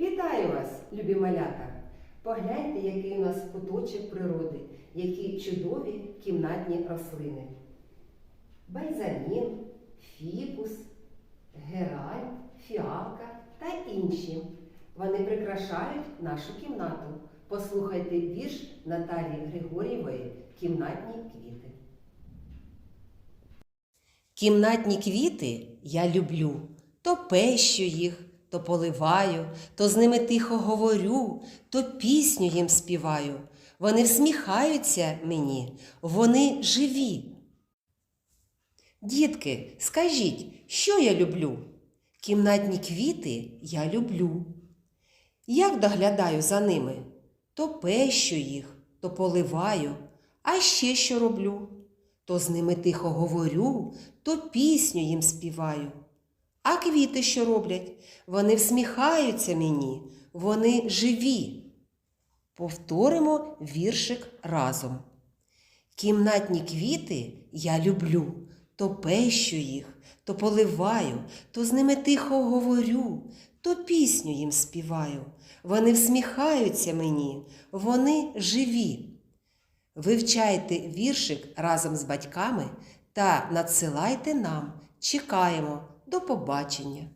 Вітаю вас, любі малята! Погляньте, який у нас куточок природи, які чудові кімнатні рослини. Бальзамін, фікус, герань, фіалка та інші. Вони прикрашають нашу кімнату. Послухайте вірш Наталії Григорєвої Кімнатні квіти. Кімнатні квіти я люблю, то пещу їх, то поливаю, то з ними тихо говорю, то пісню їм співаю. Вони всміхаються мені, вони живі. Дітки, скажіть, що я люблю? Кімнатні квіти я люблю. Як доглядаю за ними? То пещу їх, то поливаю, а ще що роблю? То з ними тихо говорю, то пісню їм співаю. А квіти що роблять? Вони всміхаються мені, вони живі. Повторимо віршик разом. Кімнатні квіти я люблю, то пещу їх, то поливаю, то з ними тихо говорю, то пісню їм співаю. Вони всміхаються мені, вони живі. Вивчайте віршик разом з батьками та надсилайте нам. Чекаємо. До побачення!